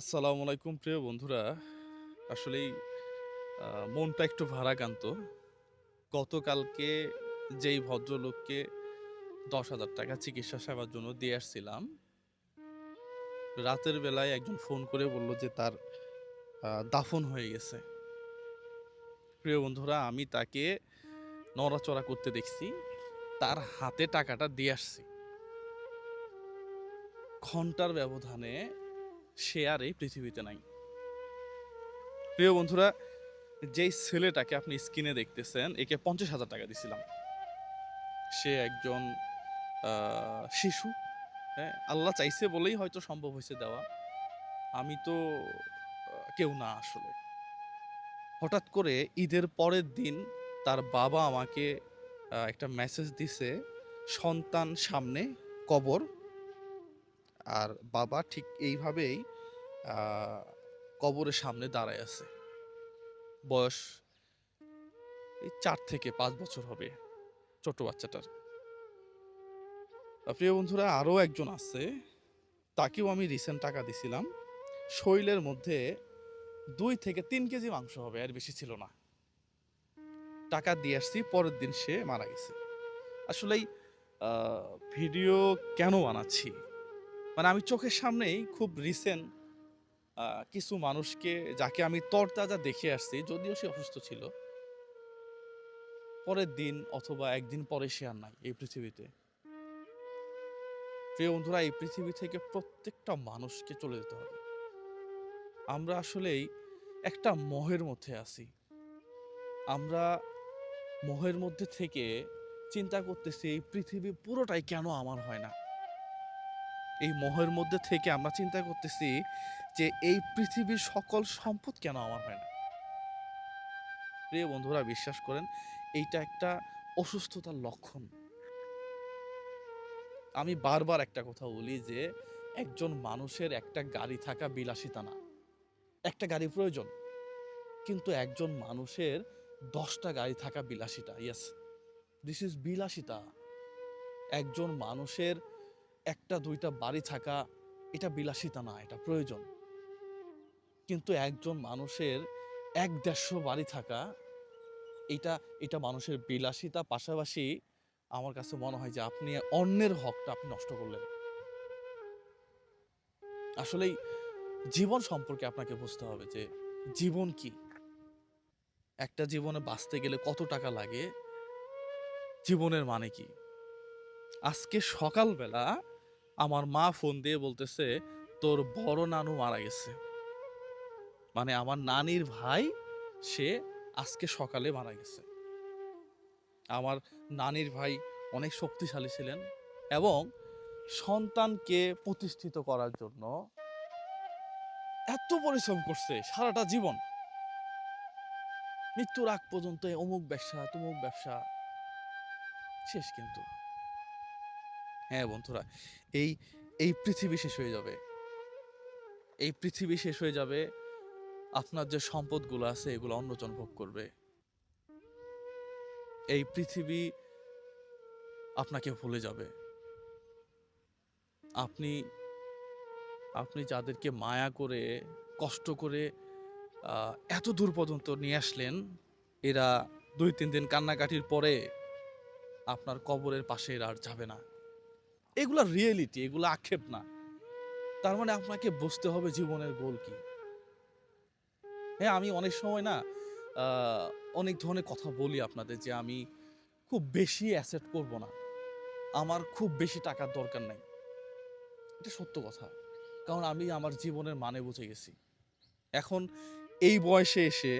আসসালামু আলাইকুম প্রিয় বন্ধুরা। আসলেই মনটা একটু ভারাক্রান্ত। গতকালকে যেই ভদ্রলোককে দশ হাজার টাকা চিকিৎসা সেবার জন্য দিয়ে আসছিলাম, রাতের বেলায় একজন ফোন করে বলল যে তার দাফন হয়ে গেছে। প্রিয় বন্ধুরা, আমি তাকে নড়াচড়া করতে দেখছি, তার হাতে টাকাটা দিয়ে আসছি। ঘণ্টার ব্যবধানে সে আর এই পৃথিবীতে নাই। প্রিয় বন্ধুরা, যেই ছেলেটাকে আপনি স্ক্রিনে দেখতেছেন, একে পঞ্চাশ হাজার টাকা দিছিলাম। সে একজন শিশু হ্যাঁ? আল্লাহ চাইছে বলেই হয়তো সম্ভব হয়েছে দেওয়া। আমি তো কেউ না আসলে। হঠাৎ করে ঈদের পরের দিন তার বাবা আমাকে একটা মেসেজ দিছে, সন্তান সামনে কবর। আর বাবা ঠিক এইভাবেই কবরের সামনে দাঁড়ায় আছে। বয়স এই চার থেকে পাঁচ বছর হবে ছোট বাচ্চাটার। প্রিয় বন্ধুরা, আরও একজন আছে, তাকেও আমি রিসেন্ট টাকা দিছিলাম। শৈলের মধ্যে দুই থেকে তিন কেজি মাংস হবে আর বেশি ছিল না। টাকা দিয়ে আসছি, পরের দিন সে মারা গেছে। আসলেই ভিডিও কেন বানাচ্ছি? মানে আমি চোখের সামনেই খুব রিসেন্ট কিছু মানুষকে যাকে আমি তরতাজা দেখে আসছি, যদিও সে অসুস্থ ছিল। পরের দিন অথবা একদিন পরে সে আর নাই এই পৃথিবীতে। প্রিয় বন্ধুরা, এই পৃথিবী থেকে প্রত্যেকটা মানুষকে চলে যেতে হবে। আমরা আসলেই একটা মোহের মধ্যে আছি। আমরা মোহের মধ্যে থেকে চিন্তা করতেছি, এই পৃথিবী পুরোটাই কেন আমার হয় না? এই মোহের মধ্যে থেকে আমরা চিন্তা করতেছি যে এই পৃথিবীর সকল সম্পদ কেন আমার হয় না? প্রিয় বন্ধুরা, বিশ্বাস করেন, এইটা একটা অসুস্থতার লক্ষণ। আমি বারবার একটা কথা বলি যে একজন মানুষের একটা গাড়ি থাকা বিলাসিতা না। একটা গাড়ি প্রয়োজন, কিন্তু একজন মানুষের দশটা গাড়ি থাকা বিলাসিতা ইয়েস দিস ইজ বিলাসিতা। একজন মানুষের একটা দুইটা বাড়ি থাকা, এটা বিলাসিতা না, এটা প্রয়োজন। কিন্তু একজন মানুষের এক দেড়শো বাড়ি থাকা, এটা এটা মানুষের বিলাসিতা পাশাপাশি আমার কাছে মনে হয় যে আপনি অন্যের হকটা আপনি নষ্ট করলেন। আসলেই জীবন সম্পর্কে আপনাকে বুঝতে হবে যে জীবন কি? একটা জীবনে বাঁচতে গেলে কত টাকা লাগে? জীবনের মানে কি? আজকে সকালবেলা আমার মা ফোন দিয়ে বলতেছে, তোর বড় নানু মারা গেছে। মানে আমার নানির ভাই, সে আজকে সকালে মারা গেছে। আমার নানির ভাই অনেক শক্তিশালী ছিলেন এবং সন্তানকে প্রতিষ্ঠিত করার জন্য এত পরিশ্রম করছে সারাটা জীবন। মৃত্যুর আগ পর্যন্ত অমুক ব্যবসা, তমুক ব্যবসা, শেষ কিন্তু। হ্যাঁ বন্ধুরা, এই এই পৃথিবী শেষ হয়ে যাবে। এই পৃথিবী শেষ হয়ে যাবে, আপনার যে সম্পদগুলো আছে এগুলো অন্যজন ভোগ করবে। এই পৃথিবী আপনাকে ভুলে যাবে। আপনি আপনি যাদেরকে মায়া করে, কষ্ট করে এত দূর পর্যন্ত নিয়ে আসলেন, এরা দুই তিন দিন কান্নাকাটির পরে আপনার কবরের পাশে এরা আর যাবে না। এগুলা রিয়েলিটি এগুলো আক্ষেপ না। তার মানে আপনাকে বুঝতে হবে জীবনের গোল কি। হ্যাঁ আমি অনেক সময় না অনেক ধরনের কথা বলি আপনাদের যে আমি খুব বেশি অ্যাসেট করব না। আমার খুব বেশি টাকার দরকার নাই। এটা সত্য কথা। কারণ আমি আমার জীবনের মানে বুঝে গেছি। এখন এই বয়সে এসে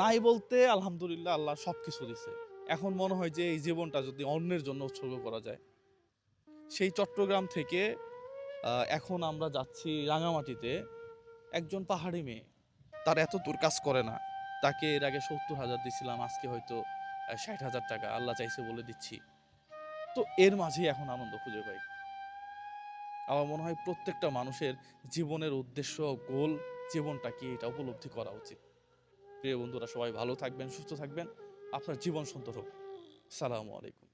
নাই বলতে আলহামদুলিল্লাহ আল্লাহ সব কিছু দিছে। এখন মনে হয় যে এই জীবনটা যদি অন্যের জন্য উৎসর্গ করা যায় সেই চট্টগ্রাম থেকে এখন আমরা যাচ্ছি রাঙামাটিতে। একজন পাহাড়ি মেয়ে, তার এত দূর কাজ করে না। তাকে এর আগে সত্তর হাজার দিছিলাম, আজকে হয়তো ষাট হাজার টাকা, আল্লাহ চাইছে বলে দিচ্ছি। তো এর মাঝেই এখন আনন্দ খুঁজে পাই। আমার মনে হয় প্রত্যেকটা মানুষের জীবনের উদ্দেশ্য, গোল, জীবনটা কি, এটা উপলব্ধি করা উচিত। প্রিয় বন্ধুরা, সবাই ভালো থাকবেন, সুস্থ থাকবেন। আপনার জীবন সুন্দর হোক। সালামু আলাইকুম।